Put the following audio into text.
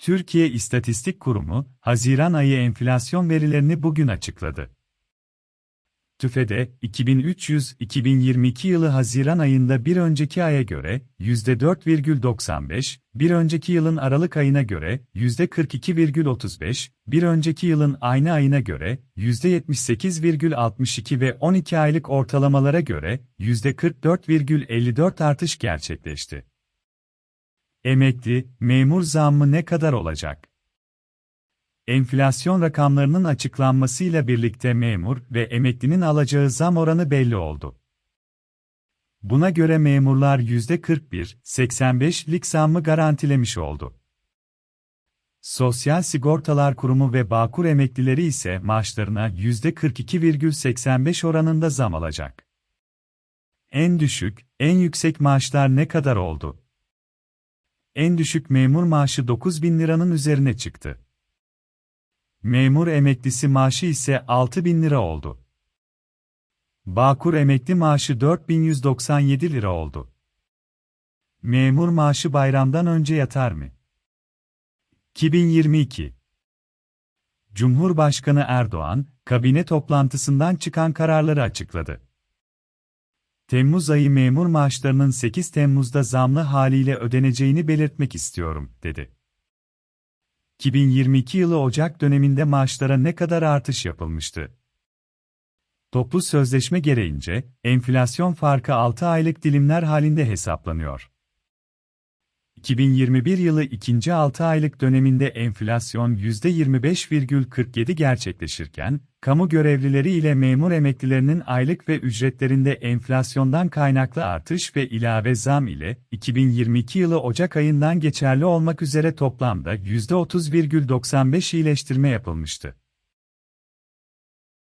Türkiye İstatistik Kurumu, Haziran ayı enflasyon verilerini bugün açıkladı. TÜFE'de 2300-2022 yılı Haziran ayında bir önceki aya göre %4,95, bir önceki yılın Aralık ayına göre %42,35, bir önceki yılın aynı ayına göre %78,62 ve 12 aylık ortalamalara göre %44,54 artış gerçekleşti. Emekli, memur zammı ne kadar olacak? Enflasyon rakamlarının açıklanmasıyla birlikte memur ve emeklinin alacağı zam oranı belli oldu. Buna göre memurlar %41.85'lik zammı garantilemiş oldu. Sosyal Sigortalar Kurumu ve Bağkur emeklileri ise maaşlarına %42,85 oranında zam alacak. En düşük, en yüksek maaşlar ne kadar oldu? En düşük memur maaşı 9 bin liranın üzerine çıktı. Memur emeklisi maaşı ise 6 bin lira oldu. Bağkur emekli maaşı 4197 lira oldu. Memur maaşı bayramdan önce yatar mı? 2022 Cumhurbaşkanı Erdoğan, kabine toplantısından çıkan kararları açıkladı. Temmuz ayı memur maaşlarının 8 Temmuz'da zamlı haliyle ödeneceğini belirtmek istiyorum, dedi. 2022 yılı Ocak döneminde maaşlara ne kadar artış yapılmıştı? Toplu sözleşme gereğince, enflasyon farkı 6 aylık dilimler halinde hesaplanıyor. 2021 yılı ikinci 6 aylık döneminde enflasyon %25,47 gerçekleşirken, kamu görevlileri ile memur emeklilerinin aylık ve ücretlerinde enflasyondan kaynaklı artış ve ilave zam ile 2022 yılı Ocak ayından geçerli olmak üzere toplamda %30,95 iyileştirme yapılmıştı.